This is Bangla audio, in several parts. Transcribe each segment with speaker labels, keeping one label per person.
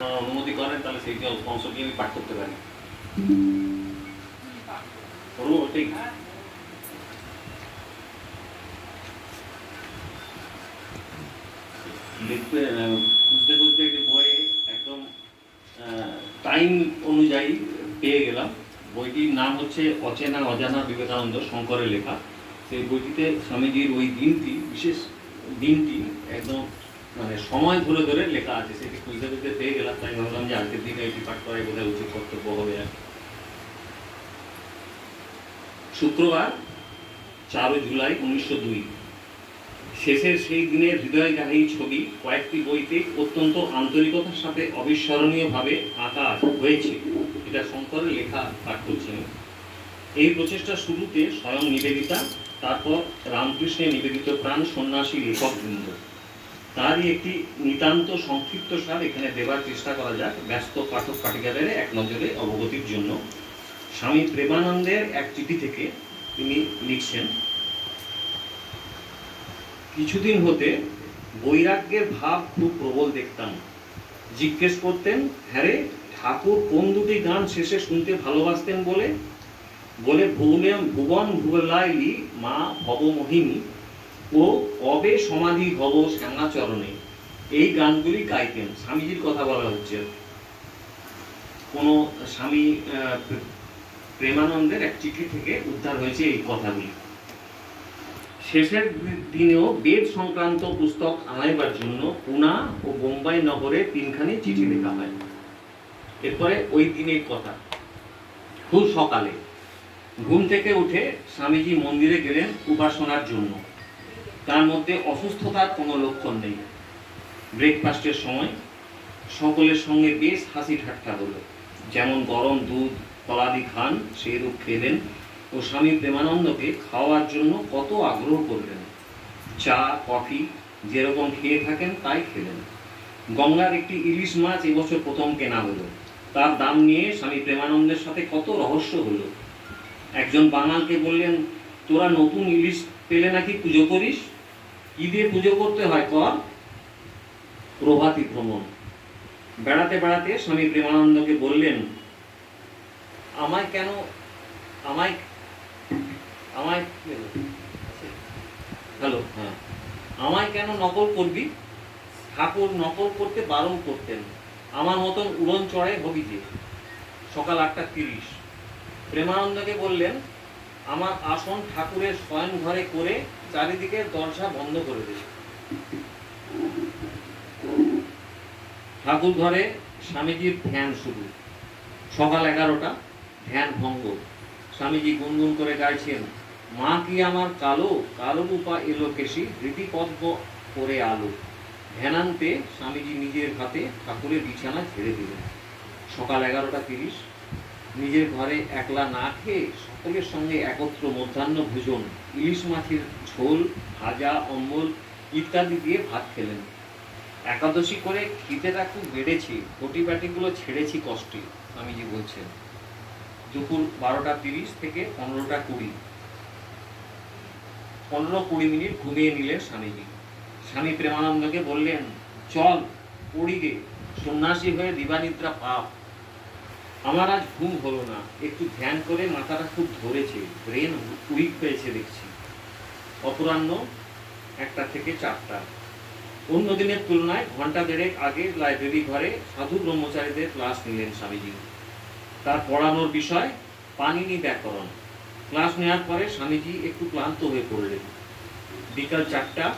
Speaker 1: অনুমতি করেন, তাহলে সেই অংশ দিয়ে আমি পাঠ করতে পারি। ঠিক। লিখতে খুঁজতে খুঁজতে একটি বইয়ে একদম টাইম অনুযায়ী পেয়ে গেলাম। বইটির নাম হচ্ছে অচেনা অজানা বিবেকানন্দ শঙ্করের লেখা। সেই বইটিতে স্বামীজির ওই দিনটি, বিশেষ দিনটি একদম মানে সময় ধরে ধরে লেখা আছে সেটি খুঁজতে খুঁজতে পেয়ে গেলাম, তাই ভাবলাম যে আজকের দিনে এটি পাঠ করাই বোধহয় উচিত কর্তব্য হবে আর শুক্রবার, চারই জুলাই উনিশশো দুই। শেষের সেই দিনের হৃদয়গ্রাহী ছবি, কয়েকটি বইতে অত্যন্ত আন্তরিকতার সাথে অবিস্মরণীয়ভাবে আঁকা হয়েছে। এটা শঙ্করের লেখা পাঠ করছি আমি। এই প্রচেষ্টা শুরুতে স্বয়ং নিবেদিতা, তারপর রামকৃষ্ণের নিবেদিত প্রাণ সন্ন্যাসী লেখকবৃন্দ। তারই একটি নিতান্ত সংক্ষিপ্ত সার এখানে দেবার চেষ্টা করা যাক। ব্যস্ত পাঠক পাঠিকাদের এক নজরে অবগতির জন্য। স্বামী প্রেমানন্দের এক চিঠি থেকে তিনি লিখছেন কিছুদিন হতে বৈরাগ্যের ভাব খুব প্রবল দেখতাম। জিজ্ঞেস করতেন হ্যাঁ রে, ঠাকুর কোন দুটি গান শেষে শুনতে ভালোবাসতেন বলে? বলে ভুবনে ভুবন ভুবলাইলি মা ভবমোহিনী। ও কবে সমাধি ভব শ্যামাচরণে? এই গানগুলি গাইতেন। স্বামীজির কথা বলা হচ্ছে। কোনো স্বামী প্রেমানন্দের এক চিঠি থেকে উদ্ধার হয়েছে এই কথাগুলি। শেষের দিনেও বেদ সংক্রান্ত পুস্তক আনাইবার জন্য পুনা ও বোম্বাই নগরে তিনখানি চিঠি লেখা হয়। এরপরে ওই দিনের কথা। খুব সকালে। ঘুম থেকে উঠে স্বামীজি মন্দিরে গেলেন উপাসনার জন্য। তার মধ্যে অসুস্থতার কোনো লক্ষণ নেই। ব্রেকফাস্টের সময় সকলের সঙ্গে বেশ হাসি ঠাট্টা হলো। যেমন গরম দুধ তলাদি খান সেইরূপ খেলেন ও স্বামী প্রেমানন্দকে খাওয়ার জন্য কত আগ্রহ করলেন। চা, কফি যেরকম খেয়ে থাকেন তাই খেলেন। গঙ্গার একটি ইলিশ মাছ এবছর প্রথম কেনা হলো। তার দাম নিয়ে স্বামী প্রেমানন্দের সাথে কত রহস্য হলো। একজন বাঙালকে বললেন, তোরা নতুন ইলিশ পেলে নাকি পুজো করিস? দিয়ে পুজো করতে হয় কর? প্রভাতী ভ্রমণ। বেড়াতে বেড়াতে স্বামী প্রেমানন্দকে বললেন, আমায় কেন, আমায় আমায়, হ্যালো হ্যাঁ আমায় কেন নকল করবি? ঠাকুর নকল করতে বারণ করতেন। আমার মতন উড়ন চড়ে হবি যে। সকাল আটটা তিরিশ। প্রেমানন্দকে বললেন, আমার আসন ঠাকুরের শয়ন ঘরে করে চারিদিকে দরজা বন্ধ করে দেবে ঠাকুর ঘরে স্বামীজির ধ্যান শুরু। সকাল এগারোটা, ধ্যান ভঙ্গ। স্বামীজি গুনগুন করে গাইছেন, মা কি আমার কালো? কালো রূপা এলো কেশি? রীতিপদ্ম করে আলো। ধ্যানান্তে স্বামীজি নিজের হাতে ঠাকুরের বিছানা ছেড়ে দিলেন। সকাল এগারোটা তিরিশ নিজের ঘরে একলা না খেয়ে সকলের সঙ্গে একত্র মধ্যাহ্ন ভোজন, ইলিশ মাছের ঝোল, ভাজা, অম্বল ইত্যাদি দিয়ে ভাত খেলেন। একাদশী করে খিদেটা খুব বেড়েছে কটি বাটিগুলো ছেড়েছি কষ্টে, স্বামীজি বলছেন। দুপুর বারোটা তিরিশ থেকে পনেরোটা কুড়ি। পনেরো কুড়ি মিনিট ঘুমিয়ে নিলেন স্বামীজি। স্বামী প্রেমানন্দকে বললেন, চল পড়ি গে সন্ন্যাসী হয়ে দিবানিদ্রা পাপ আমার আজ ঘুম হলো না। একটু ধ্যান করে মাথাটা খুব ধরেছে। ব্রেন উইক হয়েছে দেখছি। অপরাহ্ন একটা থেকে চারটা। অন্য দিনের তুলনায় ঘণ্টা দেড়েক আগে লাইব্রেরি ঘরে সাধু ব্রহ্মচারীদের ক্লাস নিলেন স্বামীজি। তার পড়ানোর বিষয় পানিনি ব্যাকরণ। ক্লাস নেওয়ার পরে স্বামীজি একটু ক্লান্ত হয়ে পড়লেন। বিকাল চারটা,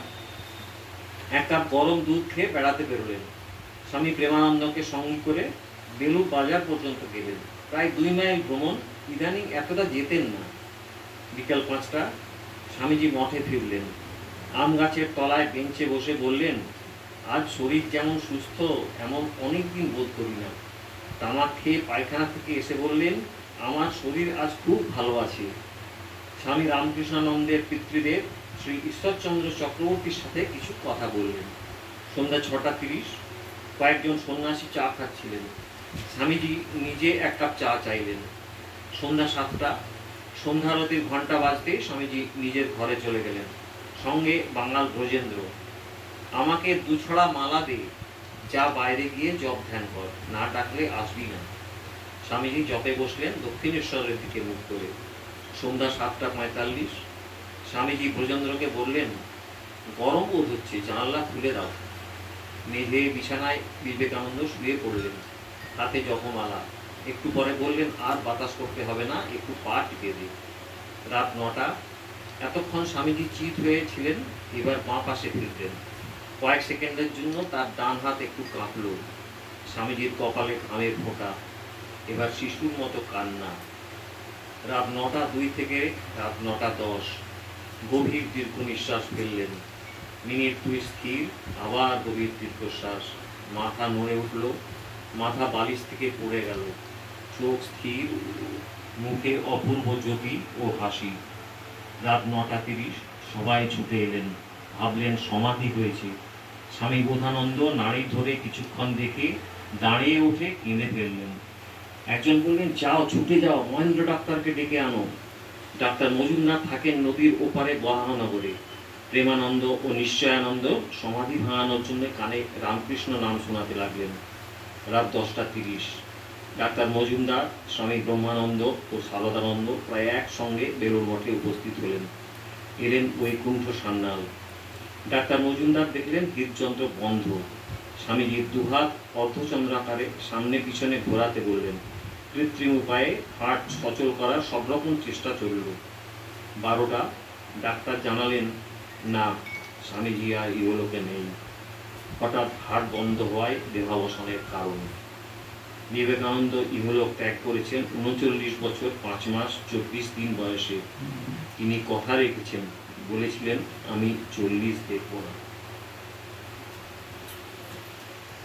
Speaker 1: এক কাপ গরম দুধ খেয়ে বেড়াতে বেরোলেন। স্বামী প্রেমানন্দকে সঙ্গী করে বেলু বাজার পর্যন্ত গেলেন। প্রায় দুই মাইল ভ্রমণ, ইদানিং এতটা যেতেন না। বিকাল পাঁচটা, স্বামীজি মঠে ফিরলেন। আম গাছের তলায় বেঞ্চে বসে বললেন, আজ শরীর যেমন সুস্থ, এমন অনেক দিন বোধ করি না। তামাক খেয়ে পায়খানা থেকে এসে বললেন, আমার শরীর আজ খুব ভালো আছে। স্বামী রামকৃষ্ণানন্দের পিতৃদেব শ্রী ঈশ্বরচন্দ্র চক্রবর্তীর সাথে কিছু কথা বললেন। সন্ধ্যা ছটা তিরিশ, কয়েকজন সন্ন্যাসী চা খাচ্ছিলেন। স্বামীজি নিজে এক কাপ চা চাইলেন। সন্ধ্যা সাতটা সন্ধ্যারতির ঘণ্টা বাজতে স্বামীজি নিজের ঘরে চলে গেলেন। সঙ্গে বাঙাল ব্রজেন্দ্র, আমাকে দুছড়া মালা দে, যা বাইরে গিয়ে জপ ধ্যান কর, না ডাকলে আসবি না। স্বামীজি জপে বসলেন, দক্ষিণেশ্বরের দিকে মুখ করে। সন্ধ্যা সাতটা পঁয়তাল্লিশ, স্বামীজি ব্রজেন্দ্রকে বললেন, গরম বোধ হচ্ছে, জানালা খুলে দাও। মেঝে বিছানায় বিবেকানন্দ শুয়ে পড়লেন। হাতে জপমালা। একটু পরে বললেন, আর বাতাস করতে হবে না, একটু পা টিপে দিই। রাত নটা। এতক্ষণ স্বামীজি চিত হয়েছিলেন এবার বাঁ পাশে ফিরলেন। কয়েক সেকেন্ডের জন্য তার ডান হাত একটু কাঁপল। স্বামীজির কপালে ঘামের ফোঁটা। এবার শিশুর মতো কান্না। রাত নটা দুই থেকে রাত নটা দশ। গভীর দীর্ঘ নিঃশ্বাস ফেললেন। মিনিট দুই স্থির, আবার গভীর দীর্ঘশ্বাস। মাথা নড়ে উঠল। মাথা বালিশ থেকে পড়ে গেল। চোখ স্থির, মুখে অপূর্ব জ্যোতি ও হাসি। রাত নটা তিরিশ, সবাই ছুটে এলেন। ভাবলেন সমাধি হয়েছে। স্বামী বোধানন্দ নাড়ি ধরে কিছুক্ষণ দেখে দাঁড়িয়ে উঠে কেঁদে ফেললেন। একজন বললেন, যাও, ছুটে যাও, মহেন্দ্র ডাক্তারকে ডেকে আনো। ডাক্তার মজুমদার থাকেন নদীর ওপারে বরাহনগরে প্রেমানন্দ ও নিশ্চয়ানন্দ সমাধি ভাঙানোর জন্য কানে রামকৃষ্ণ নাম শোনাতে লাগলেন। রাত দশটা তিরিশ। ডাক্তার মজুমদার, স্বামী ব্রহ্মানন্দ ও সারদানন্দ প্রায় একসঙ্গে বেলুর মঠে উপস্থিত হলেন। এলেন বৈকুণ্ঠ সান্যাল। ডাক্তার মজুমদার দেখলেন হৃদযন্ত্র বন্ধ। স্বামীজির দুহাত অর্ধচন্দ্রাকারে সামনে পিছনে ঘোরাতে বললেন, কৃত্রিম উপায়ে হার্ট সচল করার সব রকম চেষ্টা চলল। বারোটা, ডাক্তার জানালেন, না, স্বামীজি আর ইহলোকে নেই। হঠাৎ হাট বন্ধ হওয়ায় দেহাবসানের কারণ। বিবেকানন্দ ইহলোক ত্যাগ করেছেন উনচল্লিশ বছর পাঁচ মাস চব্বিশ দিন বয়সে। তিনি কথা রেখেছেন বলেছিলেন আমি চল্লিশ দেখব না।